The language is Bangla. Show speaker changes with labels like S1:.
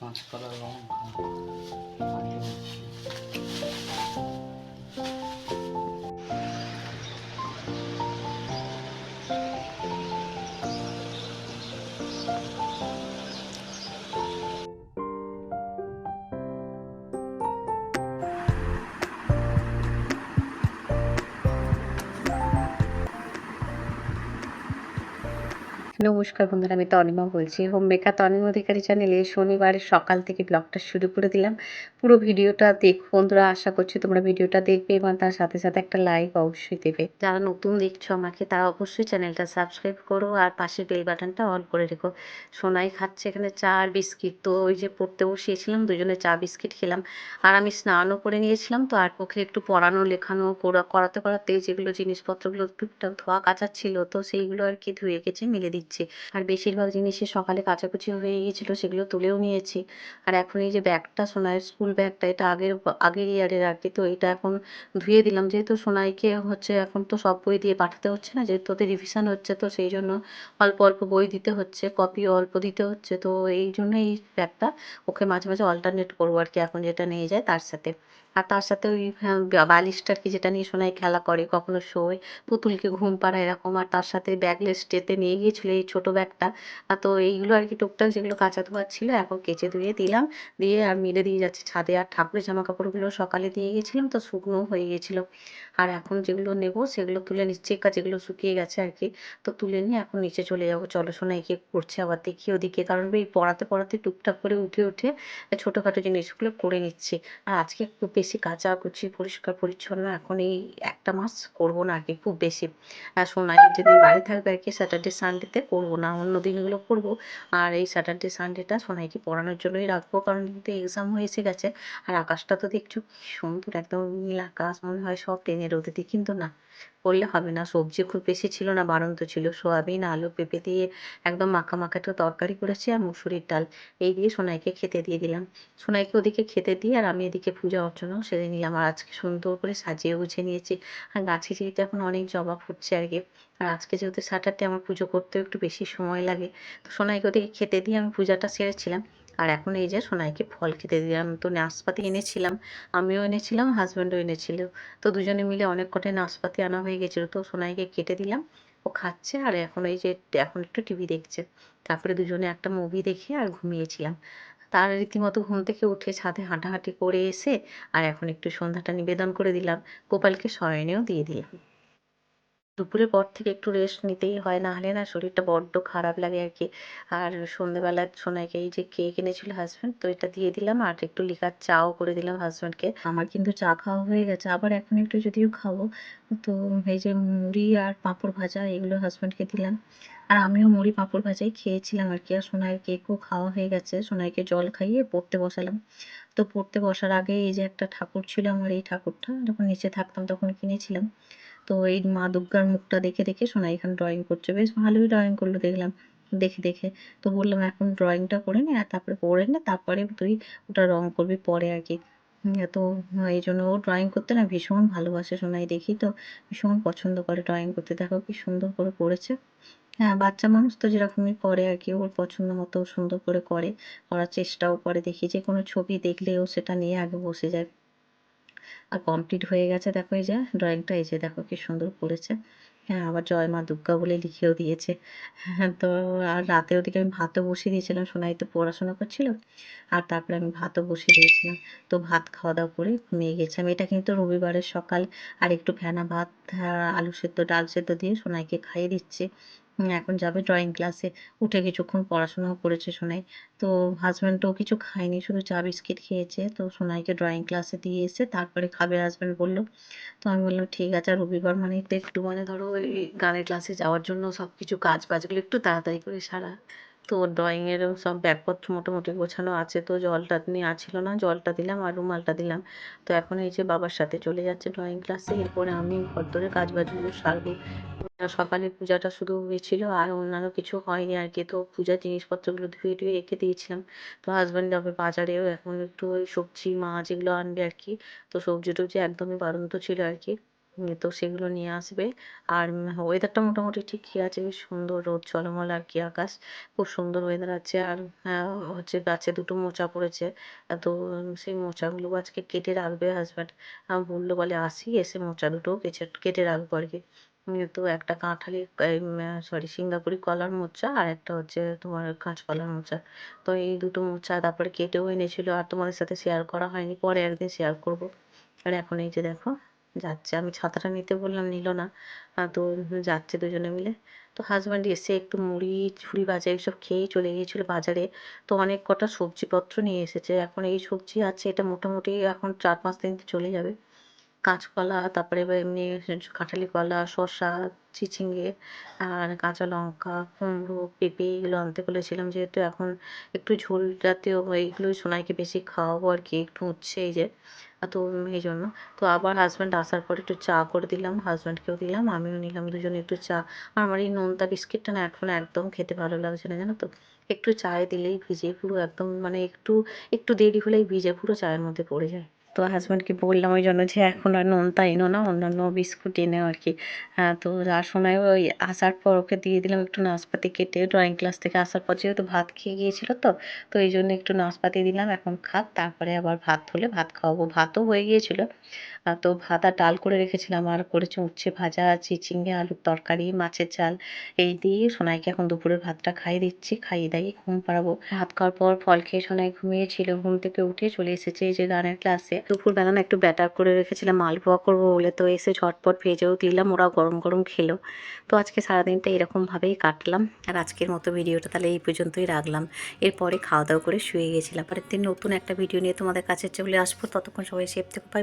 S1: কাঁচকলা লঙ্কা কাঁচা লঙ্কা।
S2: নমস্কার বন্ধুরা, আমি তনিমা বলছি। হোম মেকার তনিম অধিকারী চ্যানেলে শনিবারের সকাল থেকে ব্লগটা শুরু করে দিলাম। পুরো ভিডিওটা দেখো, বন্ধুরা, আশা করছি তোমরা ভিডিওটা দেখবে এবং তার সাথে সাথে একটা লাইক অবশ্যই দেবে। যারা নতুন দেখছ আমাকে, তারা অবশ্যই চ্যানেলটা সাবস্ক্রাইব করো আর পাশের বেল বাটনটা অন করে রেখো। সোনাই খাচ্ছে এখানে চা আর বিস্কিট। তো ওই যে পড়তে বসিয়েছিলাম, দুজনে চা, বিস্কিট খেলাম। আর আমি স্নানও করে নিয়েছিলাম, তো আর পক্ষে একটু পড়ানো, লেখানো, করা, করাতে করাতে যেগুলো জিনিসপত্রগুলো ধোয়া কাচা ছিল, তো সেইগুলো আর কি ধুয়ে গেছে মিলে দিচ্ছি। আর বেশিরভাগ জিনিসই সকালে কাচাকুচি হয়ে গিয়েছিল সেগুলো তুলেও নিয়েছি। আর এখন এই যে ব্যাগটা সোনাইয়ের স্কুল ব্যাগটা, এটা আগের আগের ইয়ারের আর তো এটা এখন ধুয়ে দিলাম। যেহেতু সোনাইকে হচ্ছে এখন তো সব বই দিয়ে পাঠাতে হচ্ছে না, যেহেতু ওদের রিভিশন হচ্ছে, তো সেই জন্য অল্প অল্প বই দিতে হচ্ছে কপিও অল্প দিতে হচ্ছে। তো এই জন্য এই ব্যাগটা ওকে মাঝে মাঝে অল্টারনেট করব আর কি, এখন যেটা নিয়ে যায় তার সাথে। আর তার সাথে ওই হ্যাঁ, বা- বালিশটা আর কি যেটা নিয়ে সোনাই খেলা করে কখনো শোয় পুতুলকে ঘুম পাড়ায় এরকম। আর তার সাথে ব্যাগলেস স্টেতে নিয়ে গিয়েছিল এই ছোটো ব্যাগটা। তো এইগুলো আর কি টুকটাক যেগুলো কাঁচা ধোয়ার ছিল এখন কেচে ধুয়ে দিলাম। দিয়ে আর মেলে দিয়ে যাচ্ছে ছাদে। আর ঠাকুরের জামা কাপড়গুলো সকালে দিয়ে গেছিলাম তো শুকনো হয়ে গেছিল আর এখন যেগুলো নেব সেগুলো তুলে নিচ্ছি। যেগুলো শুকিয়ে গেছে আর কি তো তুলে নিয়ে এখন নিচে চলে যাব। চলো শোনা একে করছে, আবার দেখি ওদিকে। কারণ এই পড়াতে পড়াতে টুকটাক করে উঠে উঠে ছোটোখাটো জিনিসগুলো করে নিচ্ছি। আর আজকে খুব বেশি কাচাকুচি পরিষ্কার পরিচ্ছন্ন এখন এই একটা মাস করব না আর কি খুব বেশি। আর সোনাই যেদিন বাড়ি থাকবে আর কি স্যাটারডে সানডেতে করব না, অন্য দিনগুলো করব। আর এই স্যাটারডে সানডেটা সোনাইকে পড়ানোর জন্যই রাখব, কারণ কিন্তু এক্সাম হয়ে এসে গেছে। আর আকাশটা তো দেখছ কি সুন্দর, একদম নীল আকাশ মনে হয় সব টেনে রোদে দিই কিন্তু না, করলে হবে না। সবজি খুব বেশি ছিল না বাড়ন্ত ছিল। সোয়াবিন, আলু, পেঁপে দিয়ে একদম মাখা মাখা একটা তরকারি করেছি আর মুসুরির ডাল। এই দিয়ে সোনাইকে খেতে দিয়ে দিলাম। সোনাইকে ওদিকে খেতে দিয়ে আর আমি এদিকে পূজা অর্চনাও সেরে নিলাম আর আজকে সুন্দর করে সাজিয়ে গুছিয়ে নিয়েছি। আর গাছে যেহেতু এখন অনেক জবা ফুটছে আর কি, আর আজকে যেহেতু স্যাটারডে আমার পুজো করতেও একটু বেশি সময় লাগে। তো সোনাইকে ওদিকে খেতে দিয়ে আমি পূজাটা সেরেছিলাম। এখন এই যে সোনাইকে ফল খেতে দিলাম, তো নাশপাতি এনেছিলাম, আমিও এনেছিলাম হাজব্যান্ডও এনেছিল। তো দুজনে মিলে অনেক কটাই নাশপাতি আনা হয়ে গেছিল, তো সোনাইকে কেটে দিলাম। ও খাচ্ছে আর এখন এই যে, এখন একটু টিভি দেখছে। তারপরে দুজনে একটা মুভি দেখে আর ঘুমিয়েছিলাম। তার রীতিমতো ঘুম থেকে উঠে ছাদে হাঁটাহাঁটি করে এসে আর এখন একটু সন্ধ্যাটা নিবেদন করে দিলাম। গোপালকে শয়নেও দিয়ে দিলাম। দুপুরের পর থেকে একটু রেস্ট নিতেই হয় না হলে না শরীরটা বড্ড খারাপ লাগে আর কি আর সন্ধেবেলা সোনাইকে এই যে কেক এনেছিল হাজব্যান্ড তো এটা দিয়ে দিলাম আর একটু লিকার চাও করে দিলাম হাজব্যান্ডকে আমার কিন্তু চা খাওয়া হয়ে গেছে, আবার এখন একটু যদিও খাব, তো এই যে মুড়ি আর পাঁপড় ভাজা এগুলো হাজব্যান্ডকে দিলাম। আর আমিও মুড়ি পাঁপড় ভাজাই খেয়েছিলাম আর কি আর সোনাইয়ের কেকও খাওয়া হয়ে গেছে। সোনাইকে জল খাইয়ে পড়তে বসালাম। তো পড়তে বসার আগে এই যে একটা ঠাকুর ছিল, আমার এই ঠাকুরটা, যখন নিচে থাকতাম তখন কিনেছিলাম। তো এই মা দুর্গার মুখটা দেখে দেখে সোনাই এখানে ড্রয়িং করছে। বেশ ভালোই ড্রয়িং করল দেখলাম দেখে দেখে। তো বললাম এখন ড্রয়িংটা করে নে আর তারপরে পড়ে নে তারপরে তুই ওটা রং করবি পরে আর কি। উম, তো এই জন্য ও ড্রয়িং করতে না ভীষণ ভালোবাসে সোনাই দেখি তো ভীষণ পছন্দ করে ড্রয়িং করতে। দেখো কি সুন্দর করে করেছে। হ্যাঁ বাচ্চা মানুষ তো যেরকমই করে আর কি ওর পছন্দ মতো সুন্দর করে করে করার চেষ্টাও করে। দেখি যে কোনো ছবি দেখলেও সেটা নিয়ে আগে বসে যায়। আর কমপ্লিট হয়ে গেছে দেখো এই যে ড্রয়িংটা এই যে দেখো কি সুন্দর করেছে। হ্যাঁ আবার জয় মা দুর্গা বলে লিখেও দিয়েছে। হ্যাঁ তো আর রাতে ওদিকে আমি ভাতও বসিয়ে দিয়েছিলাম সোনাই তো পড়াশোনা করছিল। আর তারপরে আমি ভাতও বসিয়ে দিয়েছিলাম। তো ভাত খাওয়া দাওয়া করে ঘুমিয়ে গেছিলাম। এটা কিন্তু রবিবারের সকাল। আর একটু ফেনা ভাত আর আলু সেদ্ধ, ডাল সেদ্ধ দিয়ে সোনাইকে খাইয়ে দিচ্ছি। এখন যাবে ড্রয়িং ক্লাসে উঠে কিছুক্ষণ পড়াশোনাও করেছে সোনাই। তো হাজব্যান্ডও কিছু খায়নি, শুধু চা বিস্কিট খেয়েছে। তো সোনাইকে ড্রয়িং ক্লাসে দিয়ে এসে তারপরে খাবে হাজব্যান্ড বলল। তো আমি বললাম, ঠিক আছে, আর রবিবার মানে একটু মানে ধরো ওই গানের ক্লাসে যাওয়ার জন্য সব কিছু কাজ বাজগুলো একটু তাড়াতাড়ি করে সারা। তো ড্রয়িংয়েরও সব ব্যাগপত্র মোটামুটি গোছানো আছে, তো জলটা নেওয়া ছিল না, জলটা দিলাম আর রুমালটা দিলাম। তো এখন এই যে বাবার সাথে চলে যাচ্ছে ড্রয়িং ক্লাসে এরপরে আমি ঘর ধরে কাজ বাজগুলো সারবো। সকালে পূজাটা শুধু হয়েছিল, আর অন্যান্য কিছু হয়নি আর কি, তো পূজার জিনিসপত্রগুলো ধুয়ে ধুয়ে রেখে দিয়েছিলাম। তো হাজব্যান্ড যাবে বাজারেও এখন একটু ওই সবজি, মাছ এগুলো আনবে আর কি, তো সবজি টবজি একদমই বাড়ন্ত ছিল আর কি। তো সেগুলো নিয়ে আসবে। আর ওয়েদারটা মোটামুটি ঠিকই আছে, বেশ সুন্দর রোদ, ঝলমল আর কি আকাশ। খুব সুন্দর ওয়েদার আছে। আর হচ্ছে গাছে দুটো মোচা পড়েছে। তো সেই মোচাগুলো আজকে কেটে রাখবে হাজব্যান্ড বলল, বলে, আসি, এসে মোচা দুটো কেটে কেটে রাখব আর কি। তো একটা কাঁঠালি সরি সিঙ্গাপুরি কলার মোচা আর একটা হচ্ছে তোমার কাঁচকলার মোচা। তো এই দুটো মোচা তারপরে কেটেও এনেছিল। আর তোমাদের সাথে শেয়ার করা হয়নি। পরে একদিন শেয়ার করব। আর এখন এই যে দেখো। যাচ্ছে। আমি ছাতাটা নিতে বললাম, নিল না। তো যাচ্ছে দুজনে মিলে। তো হাজব্যান্ড এসে একটু মুড়ি, ঝুড়ি ভাজা এইসব খেয়েই চলে গিয়েছিল বাজারে। তো অনেক কটা সবজিপত্র নিয়ে এসেছে। এখন এই সবজি আছে, এটা মোটামুটি এখন চার পাঁচ দিন চলে যাবে। কাঁচকলা, তারপরে এবার এমনি কাঁঠালি কলা শসা, চিচিঙ্গে আর কাঁচা লঙ্কা, কুমড়ো, পেঁপে এগুলো আনতে বলেছিলাম। যেহেতু এখন একটু ঝোল জাতীয় এইগুলোই সোনাইকে বেশি খাওয়াবো আর কি, একটু উচ্ছে এই যে, তো এই জন্য। তো আবার হাজব্যান্ড আসার পর একটু চা করে দিলাম হাজব্যান্ডকেও দিলাম, আমিও নিলাম, দুজনে একটু চা। আমার এই নোনতা বিস্কিটটা না এখন একদম খেতে ভালো লাগছে না, জানো তো? একটু চায়ে দিলেই ভিজে, পুরো একদম মানে একটু একটু দেরি হলেই ভিজে, পুরো চায়ের মধ্যে পড়ে যায়। তো হাজব্যান্ডকে বললাম, ওই জন্য যে এখন আর নোনতা এনো না অন্যান্য বিস্কুট এনে আর কি। তো যার সময় ওই আসার পর ওকে দিয়ে দিলাম একটু নাশপাতি কেটে ড্রয়িং ক্লাস থেকে আসার পর যেহেতু ভাত খেয়ে গিয়েছিল তো তো এই জন্য একটু নাশপাতি দিলাম, এখন খাক, তারপরে আবার ভাত হলে ভাত খাওয়াবো। ভাতও হয়ে গিয়েছিল। তো ভাত আর ডাল করে রেখেছিলাম, আর করেছি উচ্ছে ভাজা, চিচিঙ্গে, আলুর তরকারি, মাছের চাল এই দিয়ে সোনাইকে এখন দুপুরের ভাতটা খাইয়ে দিচ্ছি, খাইয়ে দাইয়ে ঘুম পাড়াবো। ভাত খাওয়ার পর ফল খেয়ে সোনাই ঘুমিয়েছিল, ঘুম থেকে উঠে চলে এসেছে এই যে গানের ক্লাসে দুপুরবেলা না একটু ব্যাটার করে রেখেছিলাম মালপোয়া করব বলে তো এসে ঝটপট ভেজেও দিলাম ওরা গরম গরম খেলো। তো আজকে সারাদিনটা এরকমভাবেই কাটলাম। আর আজকের মতো ভিডিওটা তাহলে এই পর্যন্তই রাখলাম। এরপরে খাওয়া দাওয়া করে শুয়ে গেছিলাম। পরের দিন নতুন একটা ভিডিও নিয়ে তোমাদের কাছে চলে আসব। ততক্ষণ সবাই সেফ থেকে পাই